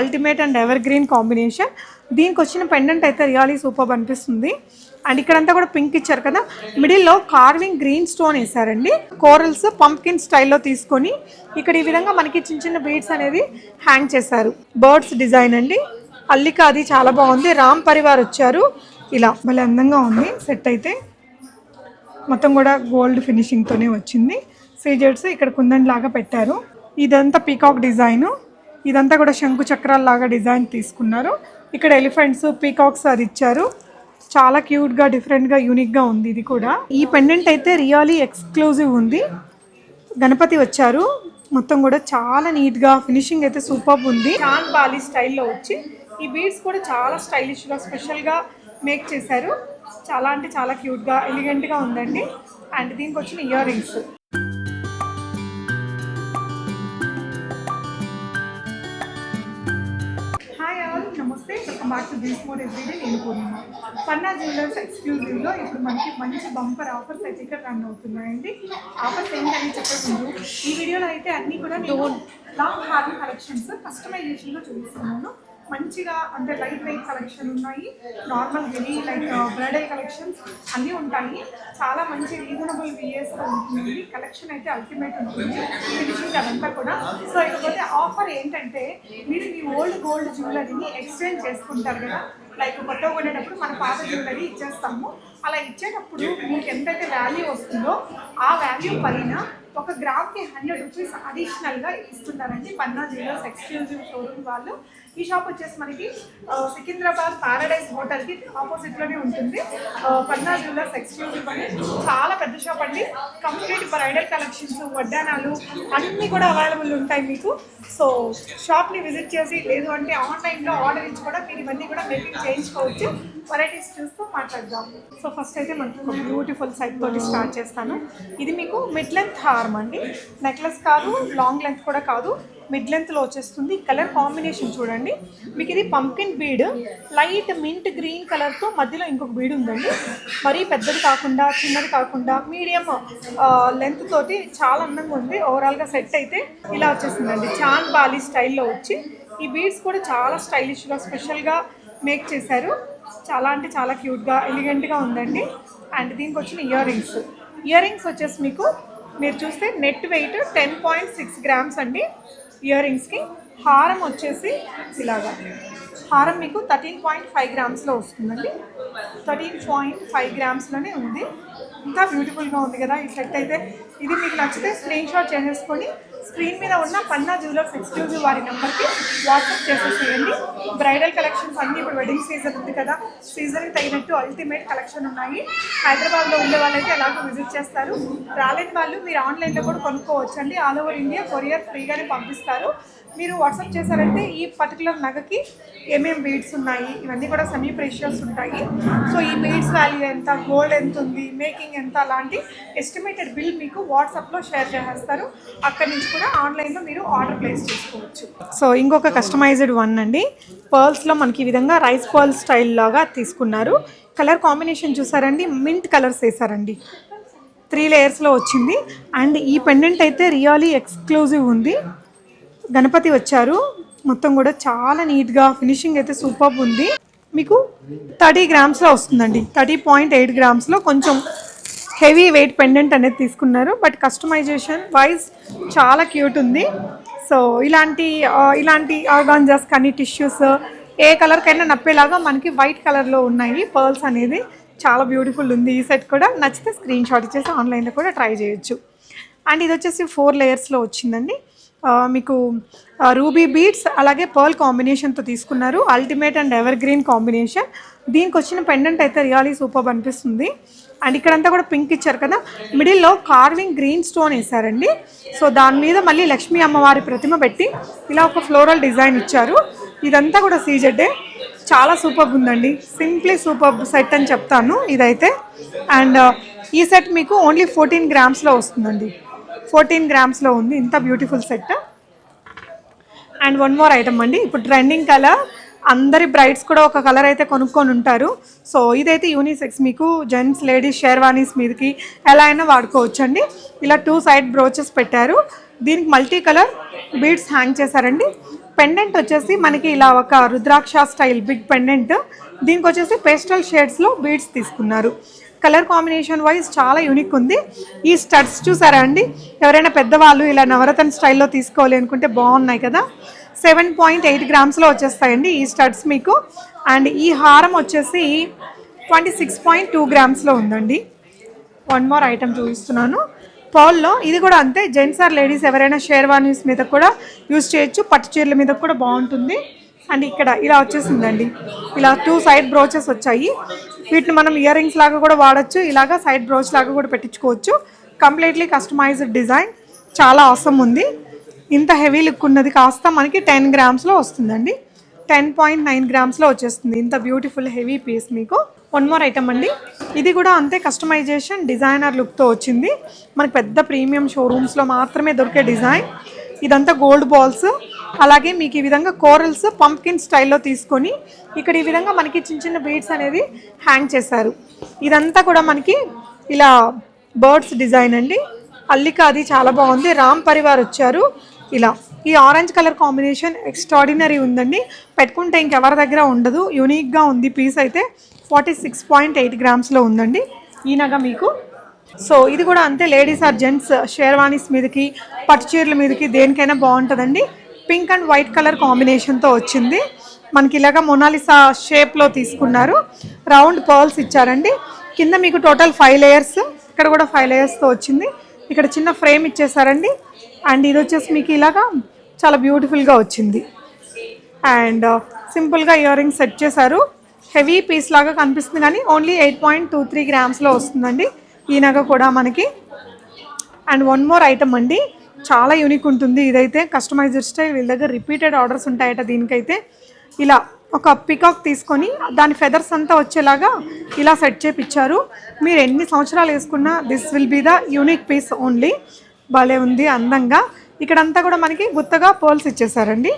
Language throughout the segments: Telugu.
Ultimate and evergreen combination. దీనికి వచ్చిన పెండెంట్ అయితే రియాలీ సూపర్ అనిపిస్తుంది. అండ్ ఇక్కడంతా కూడా పింక్ ఇచ్చారు కదా. మిడిల్లో కార్వింగ్ గ్రీన్ స్టోన్ వేసారండి కోరల్స్ పంప్కిన్ స్టైల్లో తీసుకొని ఇక్కడ ఈ విధంగా మనకి చిన్న చిన్న బీడ్స్ అనేది హ్యాంగ్ చేశారు. బర్డ్స్ డిజైన్ అండి. అల్లిక అది చాలా బాగుంది. రామ్ పరివార్ వచ్చారు. ఇలా భలే అందంగా ఉంది. సెట్ అయితే మొత్తం కూడా గోల్డ్ ఫినిషింగ్తోనే వచ్చింది. సీజెడ్స్ ఇక్కడ కుందన్ లాగా పెట్టారు. ఇదంతా పీకాక్ డిజైన్ ఇదంతా కూడా శంకు చక్రాల్లాగా డిజైన్ తీసుకున్నారు. ఇక్కడ ఎలిఫెంట్స్ పీకాక్స్ అది ఇచ్చారు. చాలా క్యూట్గా డిఫరెంట్గా యూనిక్గా ఉంది ఇది కూడా. ఈ పెండెంట్ అయితే రియాలీ ఎక్స్క్లూజివ్ ఉంది. గణపతి వచ్చారు. మొత్తం కూడా చాలా నీట్గా ఫినిషింగ్ అయితే సూపర్ ఉంది. చాన్ బాలి స్టైల్లో వచ్చి ఈ బీడ్స్ కూడా చాలా స్టైలిష్గా స్పెషల్గా మేక్ చేశారు. చాలా అంటే చాలా క్యూట్గా ఎలిగెంట్గా ఉందండి అండ్ దీనికి వచ్చిన earrings this more everyday నేను పూర్ణిమ పన్నా జ్యువెలర్స్ ఎక్స్క్లూజివ్లో ఇప్పుడు మనకి మంచి బంపర్ ఆఫర్స్ అయితే ఇక్కడ రన్ అవుతున్నాయండి. ఆఫర్స్ ఏంటని చెప్పకుండా ఈ వీడియోలో అయితే అన్నీ కూడా నేను లాంగ్ హార్న్ కలెక్షన్స్ కస్టమైజేషన్లో చూపిస్తున్నాను. మంచిగా అంటే లైట్ వెయిట్ కలెక్షన్ ఉన్నాయి. Normal heavy like bridal collections అన్నీ ఉంటాయి. చాలా మంచి రీజనబుల్ విఎస్లో ఉంటుంది. కలెక్షన్ అయితే అల్టిమేట్ ఉంటుంది. ఫినిషింగ్ అదంతా కూడా. సో ఇకపోతే ఆఫర్ ఏంటంటే మీరు మీ ఓల్డ్ గోల్డ్ జ్యువెలరీని ఎక్స్చేంజ్ చేసుకుంటారు కదా. లైక్ కొత్తగా కొనేటప్పుడు మన పాత జ్యువెలరీ ఇచ్చేస్తాము. అలా ఇచ్చేటప్పుడు మీకు ఎంతైతే వాల్యూ వస్తుందో ఆ వాల్యూ పైన ఒక గ్రామ్కి హండ్రెడ్ రూపీస్ అడిషనల్గా ఇస్తున్నారండి పన్నా జ్యువెలర్స్ ఎక్స్క్లూజివ్ షోరూమ్ వాళ్ళు. ఈ షాప్ వచ్చేసి మనకి సికింద్రాబాద్ పారాడైజ్ హోటల్కి ఆపోజిట్లోనే ఉంటుంది. పన్నా జ్యువెలర్స్ ఎక్స్క్లూజివ్ అని చాలా పెద్ద షాప్ అండి. కంప్లీట్ బ్రైడల్ కలెక్షన్స్ వడ్డానాలు అన్నీ కూడా అవైలబుల్ ఉంటాయి మీకు. సో షాప్ని విజిట్ చేసి లేదు అంటే ఆన్లైన్లో ఆర్డర్ ఇచ్చి కూడా మీరు ఇవన్నీ కూడా మేకింగ్ చేయించుకోవచ్చు. వెరైటీస్ చూస్తూ మాట్లాడదాం. సో ఫస్ట్ అయితే మనకి ఒక బ్యూటిఫుల్ సైట్ తోటి స్టార్ట్ చేస్తాను. ఇది మీకు మిడ్ లెంత్ హార్మ్ అండి. నెక్లెస్ కాదు లాంగ్ లెంత్ కూడా కాదు. మిడ్ లెంత్లో వచ్చేస్తుంది. కలర్ కాంబినేషన్ చూడండి. మీకు ఇది pumpkin bead light mint green కలర్తో మధ్యలో ఇంకొక బీడ్ ఉందండి. మరీ పెద్దది కాకుండా చిన్నది కాకుండా మీడియం లెంత్ తోటి చాలా అందంగా ఉంది. ఓవరాల్గా సెట్ అయితే ఇలా వచ్చేసిందండి. చాన్ బాలి స్టైల్లో వచ్చి ఈ బీడ్స్ కూడా చాలా స్టైలిష్గా స్పెషల్గా మేక్ చేశారు. చాలా అంటే చాలా క్యూట్గా ఎలిగెంట్గా ఉందండి. అండ్ దీనికి వచ్చిన ఇయర్ రింగ్స్ ఇయర్ రింగ్స్ వచ్చేసి మీకు మీరు చూస్తే net weight ten point six grams అండి. ఇయర్ రింగ్స్కి హారం వచ్చేసి ఇలాగా. హారం మీకు థర్టీన్ పాయింట్ ఫైవ్ గ్రామ్స్లో వస్తుందండి. థర్టీన్ పాయింట్ ఫైవ్ గ్రామ్స్లోనే ఉంది. ఇంకా బ్యూటిఫుల్గా ఉంది కదా ఈ సెట్ అయితే. ఇది మీకు నచ్చితే స్క్రీన్ షాట్ చేసేసుకొని స్క్రీన్ మీద ఉన్న పన్నా జ్యువెలర్స్ ఎక్స్క్లూజివ్ వారి నెంబర్కి వాట్సాప్ చేసేసేయండి. బ్రైడల్ కలెక్షన్స్ అన్నీ ఇప్పుడు వెడ్డింగ్ సీజన్ ఉంది కదా సీజన్కి తగినట్టు అల్టిమేట్ కలెక్షన్ ఉన్నాయి. హైదరాబాద్లో ఉండే వాళ్ళైతే ఎలాగో విజిట్ చేస్తారు. రాలేని వాళ్ళు మీరు ఆన్లైన్లో కూడా కొనుక్కోవచ్చండి. ఆల్ ఓవర్ ఇండియా కొరియర్ ఫ్రీగానే పంపిస్తారు. మీరు వాట్సాప్ చేశారంటే ఈ పర్టికులర్ నగకి ఏమేమి బీడ్స్ ఉన్నాయి ఇవన్నీ కూడా సెమీ ప్రెషియస్ ఉంటాయి. సో ఈ బీడ్స్ వాల్యూ ఎంత గోల్డ్ ఎంత ఉంది మేకింగ్ ఎంత అలాంటి ఎస్టిమేటెడ్ బిల్ మీకు వాట్సాప్లో షేర్ చేసేస్తారు అక్కడి నుంచి కూడా ఆన్లైన్లో మీరు ఆర్డర్ ప్లేస్ చేసుకోవచ్చు. సో ఇంకొక కస్టమైజ్డ్ వన్ అండి. పర్ల్స్లో మనకి ఈ విధంగా రైస్ పర్ల్ స్టైల్ లాగా తీసుకున్నారు. కలర్ కాంబినేషన్ చూసారండి మింట్ కలర్స్ వేసారండి త్రీ లేయర్స్లో వచ్చింది. అండ్ ఈ పెండెంట్ అయితే రియాలీ ఎక్స్క్లూజివ్ ఉంది. గణపతి వచ్చారు. మొత్తం కూడా చాలా నీట్గా ఫినిషింగ్ అయితే సూపర్ ఉంది. మీకు థర్టీ గ్రామ్స్లో వస్తుందండి. థర్టీ పాయింట్ ఎయిట్ గ్రామ్స్లో కొంచెం హెవీ వెయిట్ పెండెంట్ అనేది తీసుకున్నారు. బట్ కస్టమైజేషన్ వైజ్ చాలా క్యూట్ ఉంది. సో ఇలాంటి ఇలాంటి ఆర్గాన్జాస్ కానీ టిష్యూస్ ఏ కలర్కైనా నప్పేలాగా మనకి వైట్ కలర్లో ఉన్నాయి. పర్ల్స్ అనేది చాలా బ్యూటిఫుల్ ఉంది. ఈ సెట్ కూడా నచ్చితే స్క్రీన్ షాట్ ఇచ్చేసి ఆన్లైన్లో కూడా ట్రై చేయొచ్చు. అండ్ ఇది వచ్చేసి ఫోర్ లేయర్స్లో వచ్చిందండి. మీకు రూబీ బీడ్స్ అలాగే పర్ల్ కాంబినేషన్తో తీసుకున్నారు. Ultimate and evergreen combination. దీనికి వచ్చిన పెండెంట్ అయితే రియాలీ సూపర్ అనిపిస్తుంది. అండ్ ఇక్కడంతా కూడా పింక్ ఇచ్చారు కదా. మిడిల్లో కార్వింగ్ గ్రీన్ స్టోన్ వేశారండి. సో దాని మీద మళ్ళీ లక్ష్మీ అమ్మవారి ప్రతిమ పెట్టి ఇలా ఒక ఫ్లోరల్ డిజైన్ ఇచ్చారు. ఇదంతా కూడా సీజెడ్డే. చాలా సూపర్ ఉందండి. సింప్లీ సూపర్ సెట్ అని చెప్తాను ఇదైతే. అండ్ ఈ సెట్ మీకు ఓన్లీ ఫోర్టీన్ గ్రామ్స్లో వస్తుందండి. ఫోర్టీన్ గ్రామ్స్లో ఉంది. ఇంత beautiful set and one more item అండి. ఇప్పుడు ట్రెండింగ్ కలర్ అందరి బ్రైడ్స్ కూడా ఒక కలర్ అయితే కొనుక్కొని ఉంటారు. సో ఇదైతే యూనిసెక్స్ మీకు జెంట్స్ లేడీస్ షేర్వానీస్ మీదకి ఎలా అయినా వాడుకోవచ్చు అండి ఇలా టూ సైడ్ బ్రోచెస్ పెట్టారు. దీనికి మల్టీ కలర్ బీడ్స్ హ్యాంగ్ చేశారండి. పెండెంట్ వచ్చేసి మనకి ఇలా ఒక రుద్రాక్ష స్టైల్ బిగ్ పెండెంట్ దీనికి వచ్చేసి పేస్టల్ షేడ్స్లో బీడ్స్ తీసుకున్నారు. కలర్ కాంబినేషన్ వైజ్ చాలా యూనిక్ ఉంది. ఈ స్టడ్స్ చూసారా అండి? ఎవరైనా పెద్దవాళ్ళు ఇలా నవరత్న స్టైల్లో తీసుకోవాలి అనుకుంటే బాగున్నాయి కదా. సెవెన్ పాయింట్ ఎయిట్ గ్రామ్స్లో వచ్చేస్తాయండి ఈ స్టడ్స్ మీకు. అండ్ ఈ హారం వచ్చేసి ట్వంటీ సిక్స్ పాయింట్ టూ గ్రామ్స్లో ఉందండి. వన్ మోర్ ఐటమ్ చూపిస్తున్నాను. పౌల్లో ఇది కూడా అంతే జెంట్స్ ఆర్ లేడీస్ ఎవరైనా షేర్వానీస్ మీద కూడా యూస్ చేయొచ్చు పట్టు చీరల మీద కూడా బాగుంటుంది. అండ్ ఇక్కడ ఇలా వచ్చేసిందండి. ఇలా టూ సైడ్ బ్రోచెస్ వచ్చాయి. వీటిని మనం ఇయర్ రింగ్స్ లాగా కూడా వాడచ్చు. ఇలాగా సైడ్ బ్రోచ్ లాగా కూడా పెట్టించుకోవచ్చు. కంప్లీట్లీ కస్టమైజ్డ్ డిజైన్ చాలా అవసరం ఉంది. ఇంత హెవీ లుక్ ఉన్నది కాస్త మనకి టెన్ గ్రామ్స్లో వస్తుందండి. టెన్ పాయింట్ నైన్ గ్రామ్స్లో వచ్చేస్తుంది. ఇంత బ్యూటిఫుల్ హెవీ పీస్ మీకు. వన్ మోర్ ఐటమ్ అండి. ఇది కూడా అంతే కస్టమైజేషన్ డిజైనర్ లుక్తో వచ్చింది. మనకి పెద్ద ప్రీమియం షోరూమ్స్లో మాత్రమే దొరికే డిజైన్ ఇదంతా గోల్డ్ బాల్స్ అలాగే మీకు ఈ విధంగా కోరల్స్ పంప్కిన్ స్టైల్లో తీసుకొని ఇక్కడ ఈ విధంగా మనకి చిన్న చిన్న బీడ్స్ అనేది హ్యాంగ్ చేశారు. ఇదంతా కూడా మనకి ఇలా బర్డ్స్ డిజైన్ అండి. అల్లిక అది చాలా బాగుంది. రామ్ పరివార్ వచ్చారు. ఇలా ఈ ఆరెంజ్ కలర్ కాంబినేషన్ ఎక్స్ట్రాడినరీ ఉందండి. పెట్టుకుంటే ఇంకెవరి దగ్గర ఉండదు. యూనిక్గా ఉంది. పీస్ అయితే ఫార్టీ సిక్స్ పాయింట్ ఎయిట్ గ్రామ్స్లో ఉందండి. ఈ నగ మీకు. సో ఇది కూడా అంతే. లేడీస్ ఆర్ జెంట్స్ షేర్వానీస్ మీదకి పట్టు చీరల మీదకి దేనికైనా బాగుంటుందండి. పింక్ అండ్ వైట్ కలర్ కాంబినేషన్తో వచ్చింది. మనకి ఇలాగ మొనాలిసా షేప్లో తీసుకున్నారు. రౌండ్ పర్ల్స్ ఇచ్చారండి. కింద మీకు టోటల్ ఫైవ్ లేయర్స్ ఇక్కడ కూడా ఫైవ్ లేయర్స్తో వచ్చింది. ఇక్కడ చిన్న ఫ్రేమ్ ఇచ్చేసారండి. అండ్ ఇది వచ్చేసి మీకు ఇలాగా చాలా బ్యూటిఫుల్గా వచ్చింది. అండ్ uh, సింపుల్గా ఇయర్ రింగ్స్ సెట్ చేశారు. హెవీ పీస్ లాగా కనిపిస్తుంది కానీ only eight point two three గ్రామ్స్లో వస్తుందండి. ఈ నగ కూడా మనకి. అండ్ వన్ మోర్ ఐటమ్ అండి. చాలా యూనిక్ ఉంటుంది. ఇదైతే కస్టమైజ్డ్ స్టైల్ వీళ్ళ దగ్గర రిపీటెడ్ ఆర్డర్స్ ఉంటాయట దీనికైతే. ఇలా ఒక పికాక్ తీసుకొని దాని ఫెదర్స్ అంతా వచ్చేలాగా ఇలా సెట్ చేపిచ్చారు. మీరు ఎన్ని సంవత్సరాలు వేసుకున్నా this will be the unique piece only భలే ఉంది అందంగా. ఇక్కడంతా కూడా మనకి గుత్తగా పోల్స్ ఇచ్చేసారండి.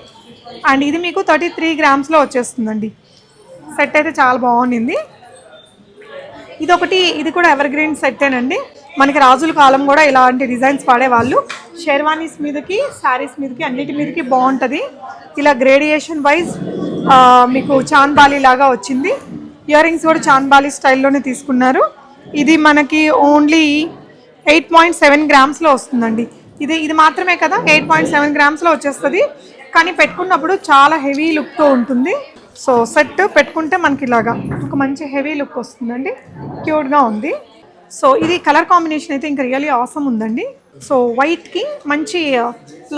అండ్ ఇది మీకు థర్టీ త్రీ గ్రామ్స్లో వచ్చేస్తుందండి. సెట్ అయితే చాలా బాగుండింది. ఇది ఒకటి ఇది కూడా ఎవర్ గ్రీన్ సెట్టేనండి మనకి రాజుల కాలం కూడా ఇలాంటి డిజైన్స్ వాడేవాళ్ళు షేర్వానీస్ మీదకి శారీస్ మీదకి అన్నిటి మీదకి బాగుంటుంది. ఇలా గ్రేడియేషన్ వైజ్ మీకు చాంద్బాలి లాగా వచ్చింది. ఇయర్ రింగ్స్ కూడా చాన్బాలి స్టైల్లోనే తీసుకున్నారు. ఇది మనకి ఓన్లీ ఎయిట్ పాయింట్ సెవెన్ గ్రామ్స్లో వస్తుందండి. ఇది ఇది మాత్రమే కదా ఎయిట్ పాయింట్ సెవెన్ గ్రామ్స్లో వచ్చేస్తుంది. కానీ పెట్టుకున్నప్పుడు చాలా హెవీ లుక్తో ఉంటుంది. సో సెట్ పెట్టుకుంటే మనకి ఇలాగా ఒక మంచి హెవీ లుక్ వస్తుందండి. క్యూట్గా ఉంది. సో ఇది కలర్ కాంబినేషన్ అయితే ఇంకా రియల్లీ ఆసమ్ ఉందండి. సో వైట్కి మంచి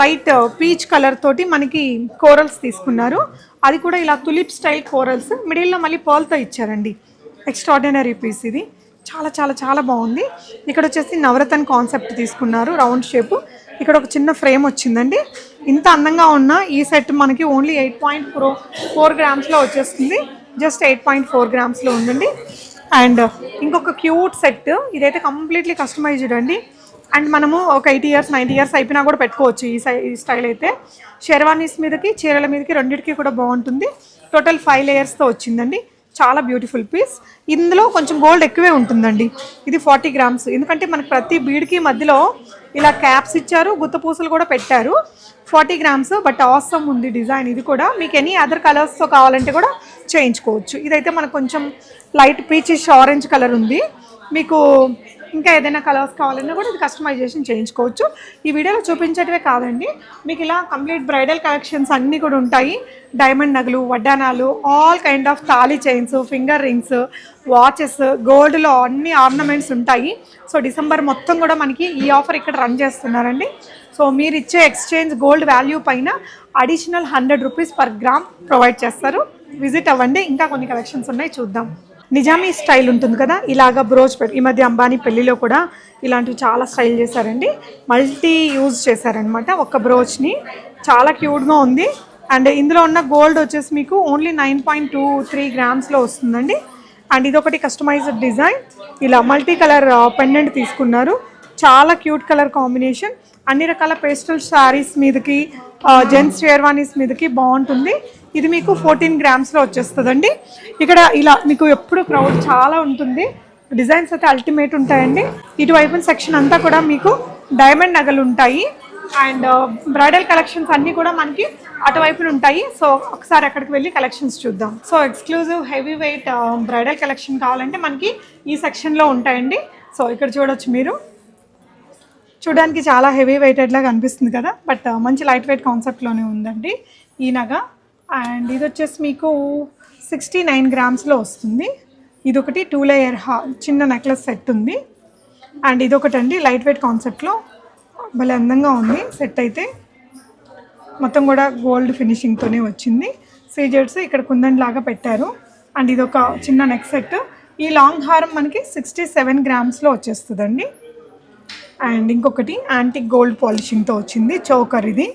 లైట్ పీచ్ కలర్ తోటి మనకి కోరల్స్ తీసుకున్నారు. అది కూడా ఇలా తులిప్ స్టైల్ కోరల్స్. మిడిల్లో మళ్ళీ పర్ల్తో ఇచ్చారండి. ఎక్స్ట్రాడినరీ పీస్ ఇది. చాలా చాలా చాలా బాగుంది. ఇక్కడ వచ్చేసి నవరతన్ కాన్సెప్ట్ తీసుకున్నారు రౌండ్ షేప్ ఇక్కడ ఒక చిన్న ఫ్రేమ్ వచ్చిందండి. ఇంత అందంగా ఉన్న ఈ సెట్ మనకి only eight point four four గ్రామ్స్లో వచ్చేస్తుంది. జస్ట్ ఎయిట్ పాయింట్ ఫోర్ గ్రామ్స్లో ఉందండి. అండ్ ఇంకొక క్యూట్ సెట్ ఇదైతే కంప్లీట్లీ కస్టమైజ్డ్ అండి. అండ్ మనము ఒక ఎయిటీ ఇయర్స్ నైంటీ ఇయర్స్ అయిపోయినా కూడా పెట్టుకోవచ్చు ఈ సై ఈ స్టైల్ అయితే. షెర్వానీస్ మీదకి చీరల మీదకి రెండింటికి కూడా బాగుంటుంది. టోటల్ ఫైవ్ లేయర్స్తో వచ్చిందండి. చాలా బ్యూటిఫుల్ పీస్ ఇందులో కొంచెం గోల్డ్ ఎక్కువే ఉంటుందండి. ఇది ఫార్టీ గ్రామ్స్ ఎందుకంటే మనకి ప్రతి బీడ్కి మధ్యలో ఇలా క్యాప్స్ ఇచ్చారు గుత్త పూసలు కూడా పెట్టారు. ఫార్టీ గ్రామ్స్ బట్ ఆసమ్ ఉంది డిజైన్ ఇది కూడా. మీకు ఎనీ అదర్ కలర్స్తో కావాలంటే కూడా చేయించుకోవచ్చు. ఇదైతే మనకు కొంచెం లైట్ పీచిష్ ఆరెంజ్ కలర్ ఉంది. మీకు ఇంకా ఏదైనా కలర్స్ కావాలన్నా కూడా ఇది కస్టమైజేషన్ చేయించుకోవచ్చు. ఈ వీడియోలో చూపించేటివే కాదండి. మీకు ఇలా కంప్లీట్ బ్రైడల్ కలెక్షన్స్ అన్నీ కూడా ఉంటాయి. డైమండ్ నగలు వడ్డానాలు ఆల్ కైండ్ ఆఫ్ తాళీ చైన్స్ ఫింగర్ రింగ్స్ వాచెస్ గోల్డ్లో అన్ని ఆర్నమెంట్స్ ఉంటాయి. సో డిసెంబర్ మొత్తం కూడా మనకి ఈ ఆఫర్ ఇక్కడ రన్ చేస్తున్నారండి. సో మీరు ఇచ్చే ఎక్స్చేంజ్ గోల్డ్ వాల్యూ పైన additional hundred rupees per gram provide చేస్తారు. విజిట్ అవ్వండి. ఇంకా కొన్ని కలెక్షన్స్ ఉన్నాయి చూద్దాం. నిజామీ స్టైల్ ఉంటుంది కదా? ఇలాగ బ్రోచ్ పెట్టి ఈ మధ్య అంబానీ పెళ్ళిలో కూడా ఇలాంటివి చాలా స్టైల్ చేశారండి. మల్టీ యూజ్ చేశారనమాట ఒక బ్రోచ్ని. చాలా క్యూట్గా ఉంది. అండ్ ఇందులో ఉన్న గోల్డ్ వచ్చేసి మీకు only nine point two three గ్రామ్స్లో వస్తుందండి. అండ్ ఇదొకటి కస్టమైజ్డ్ డిజైన్. ఇలా మల్టీ కలర్ పెండెంట్ తీసుకున్నారు. చాలా క్యూట్ కలర్ కాంబినేషన్. అన్ని రకాల పేస్టల్ శారీస్ మీదకి జెంట్స్ షేర్వానీస్ మీదకి బాగుంటుంది. ఇది మీకు ఫోర్టీన్ గ్రామ్స్లో వచ్చేస్తుందండి. ఇక్కడ ఇలా మీకు ఎప్పుడు క్రౌడ్ చాలా ఉంటుంది. డిజైన్స్ అయితే అల్టిమేట్ ఉంటాయండి. ఇటువైపు సెక్షన్ అంతా కూడా మీకు డైమండ్ నగలు ఉంటాయి. అండ్ బ్రైడల్ కలెక్షన్స్ అన్నీ కూడా మనకి అటువైపున ఉంటాయి. సో ఒకసారి అక్కడికి వెళ్ళి కలెక్షన్స్ చూద్దాం. So exclusive heavy weight bridal collection కావాలంటే మనకి ఈ సెక్షన్లో ఉంటాయండి. సో ఇక్కడ చూడొచ్చు మీరు. చూడడానికి చాలా హెవీ వెయిటెడ్ లాగా అనిపిస్తుంది కదా బట్ uh, మంచి లైట్ వెయిట్ కాన్సెప్ట్లోనే ఉందండి ఈ నగ. అండ్ ఇది వచ్చేసి మీకు సిక్స్టీ నైన్ గ్రామ్స్లో వస్తుంది. ఇది ఒకటి టూ లేయర్ హా చిన్న నెక్లెస్ సెట్ ఉంది. అండ్ ఇదొకటి అండి లైట్ వెయిట్ కాన్సెప్ట్లో భలే అందంగా ఉంది సెట్ అయితే. మొత్తం కూడా గోల్డ్ ఫినిషింగ్తోనే వచ్చింది. సీజెడ్స్ ఇక్కడ కుందన్ లాగా పెట్టారు. అండ్ ఇది ఒక చిన్న నెక్ సెట్. ఈ లాంగ్ హారం మనకి సిక్స్టీ సెవెన్ గ్రామ్స్లో వచ్చేస్తుందండి. అండ్ ఇంకొకటి యాంటిక్ గోల్డ్ పాలిషింగ్తో వచ్చింది. చౌకర్ ఇది.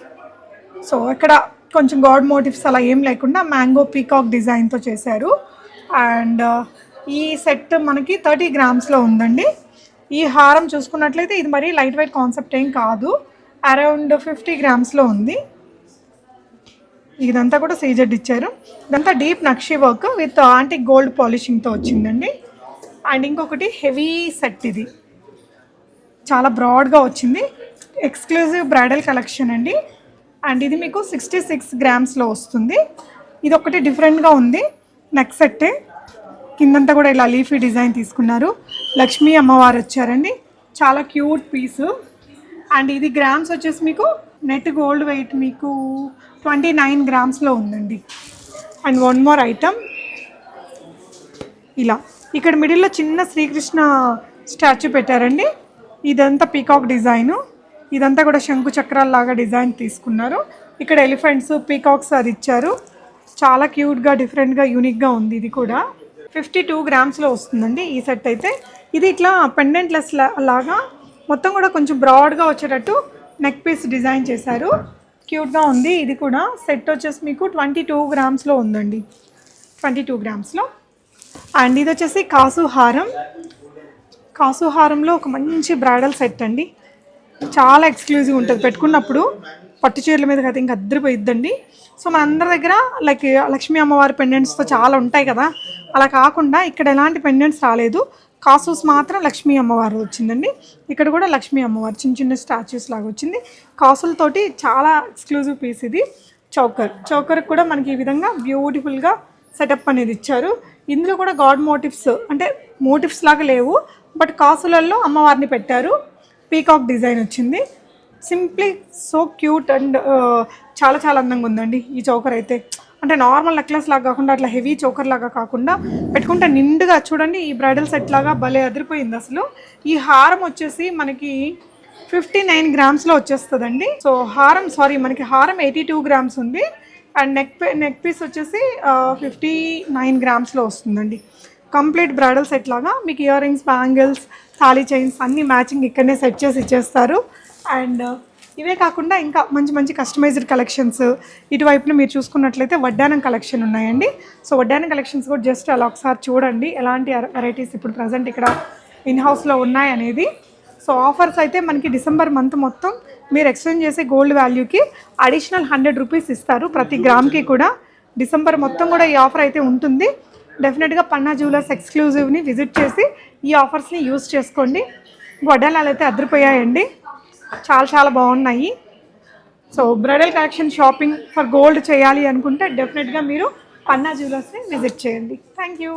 సో ఇక్కడ కొంచెం గాడ్ మోటివ్స్ అలా ఏం లేకుండా మ్యాంగో పీకాక్ డిజైన్తో చేశారు. అండ్ ఈ సెట్ మనకి థర్టీ గ్రామ్స్లో ఉందండి. ఈ హారం చూసుకున్నట్లయితే ఇది మరీ లైట్ వెయిట్ కాన్సెప్ట్ ఏం కాదు. అరౌండ్ ఫిఫ్టీ గ్రామ్స్లో ఉంది. ఇదంతా కూడా సీజెడ్ ఇచ్చారు. ఇదంతా డీప్ నక్షి వర్క్ విత్ ఆంటిక్ గోల్డ్ పాలిషింగ్తో వచ్చిందండి. అండ్ ఇంకొకటి హెవీ సెట్ ఇది. చాలా బ్రాడ్గా వచ్చింది. ఎక్స్క్లూజివ్ బ్రైడల్ కలెక్షన్ అండి. అండ్ ఇది మీకు సిక్స్టీ సిక్స్ గ్రామ్స్లో వస్తుంది. ఇది ఒకటి డిఫరెంట్గా ఉంది. నెక్ సెట్టే కిందంతా కూడా ఇలా లీఫీ డిజైన్ తీసుకున్నారు. లక్ష్మీ అమ్మవారు వచ్చారండి. చాలా క్యూట్ పీసు అండ్ ఇది గ్రామ్స్ వచ్చేసి మీకు నెట్ గోల్డ్ వెయిట్ మీకు ట్వంటీ నైన్ గ్రామ్స్లో ఉందండి. అండ్ వన్ మోర్ ఐటమ్ ఇలా. ఇక్కడ మిడిల్లో చిన్న శ్రీకృష్ణ స్టాచ్యూ పెట్టారండి. ఇదంతా పీకాక్ డిజైను ఇదంతా కూడా శంకు చక్రాలలాగా డిజైన్ తీసుకున్నారు. ఇక్కడ ఎలిఫెంట్స్ పీకాక్స్ అది ఇచ్చారు. చాలా క్యూట్గా డిఫరెంట్గా యూనిక్గా ఉంది ఇది కూడా. ఫిఫ్టీ టూ గ్రామ్స్లో వస్తుందండి ఈ సెట్ అయితే. ఇది ఇట్లా పెండెంట్లెస్ లాగా మొత్తం కూడా కొంచెం బ్రాడ్గా వచ్చేటట్టు నెక్ పీస్ డిజైన్ చేశారు. క్యూట్గా ఉంది ఇది కూడా. సెట్ వచ్చేసి మీకు ట్వంటీ టూ గ్రామ్స్లో ఉందండి. Twenty two గ్రామ్స్లో. అండ్ ఇది వచ్చేసి కాసు హారం. కాసు హారంలో ఒక మంచి బ్రైడల్ సెట్ అండి. చాలా ఎక్స్క్లూజివ్ ఉంటుంది. పెట్టుకున్నప్పుడు పట్టు చీరల మీద కదా ఇంకా అద్దరిపోయిద్దండి. సో మన అందరి దగ్గర లైక్ లక్ష్మీ అమ్మవారి పెండెంట్స్తో చాలా ఉంటాయి కదా. అలా కాకుండా ఇక్కడ ఎలాంటి పెండెంట్స్ రాలేదు. కాసూస్ మాత్రం లక్ష్మీ అమ్మవారు వచ్చిందండి. ఇక్కడ కూడా లక్ష్మీ అమ్మవారు చిన్న చిన్న స్టాచ్యూస్ లాగా వచ్చింది. కాసులతోటి చాలా ఎక్స్క్లూజివ్ పీస్ ఇది. చౌకర్. చౌకర్ కూడా మనకి ఈ విధంగా బ్యూటిఫుల్గా సెటప్ అనేది ఇచ్చారు. ఇందులో కూడా గాడ్ మోటివ్స్ అంటే మోటివ్స్ లాగా లేవు. బట్ కాసులల్లో అమ్మవారిని పెట్టారు. పీకాక్ డిజైన్ వచ్చింది. సింప్లీ సో క్యూట్ అండ్ చాలా చాలా అందంగా ఉందండి ఈ చౌకర్ అయితే. అంటే నార్మల్ నెక్లెస్ లాగా కాకుండా అట్లా హెవీ చౌకర్ లాగా కాకుండా పెట్టుకుంటే నిండుగా చూడండి ఈ బ్రైడల్ సెట్ లాగా భలే అదిరిపోయింది అసలు. ఈ హారం వచ్చేసి మనకి ఫిఫ్టీ నైన్ గ్రామ్స్లో వచ్చేస్తుందండి. సో హారం సారీ మనకి హారం ఎయిటీ టూ గ్రామ్స్ ఉంది. అండ్ నెక్ నెక్ పీస్ వచ్చేసి ఫిఫ్టీ నైన్ గ్రామ్స్లో వస్తుందండి. కంప్లీట్ బ్రైడల్ సెట్ లాగా మీకు ఇయర్ రింగ్స్ బ్యాంగిల్స్ తాళీ చైన్స్ అన్ని మ్యాచింగ్ ఇక్కడనే సెట్ చేసి ఇచ్చేస్తారు. అండ్ ఇవే కాకుండా ఇంకా మంచి మంచి కస్టమైజ్డ్ కలెక్షన్స్ ఇటువైపున మీరు చూసుకున్నట్లయితే వడ్డానం కలెక్షన్ ఉన్నాయండి. సో వడ్డానం కలెక్షన్స్ కూడా జస్ట్ అలా ఒకసారి చూడండి. ఎలాంటి వెరైటీస్ ఇప్పుడు ప్రజెంట్ ఇక్కడ ఇన్ హౌస్లో ఉన్నాయనేది సో ఆఫర్స్ అయితే మనకి డిసెంబర్ మంత్ మొత్తం మీరు ఎక్స్చేంజ్ చేసే గోల్డ్ వాల్యూకి అడిషనల్ హండ్రెడ్ రూపీస్ ఇస్తారు ప్రతి గ్రామ్కి కూడా. డిసెంబర్ మొత్తం కూడా ఈ ఆఫర్ అయితే ఉంటుంది. డెఫినెట్గా పన్నా జ్యువెలర్స్ ఎక్స్క్లూజివ్ని విజిట్ చేసి ఈ ఆఫర్స్ని యూజ్ చేసుకోండి. వడ్డాలాలు అయితే అదిరిపోయాయండి. చాలా చాలా బాగున్నాయి. So bridal collection shopping for gold చేయాలి అనుకుంటే డెఫినెట్గా మీరు పన్నా జ్యువెలర్స్ని విజిట్ చేయండి. Thank you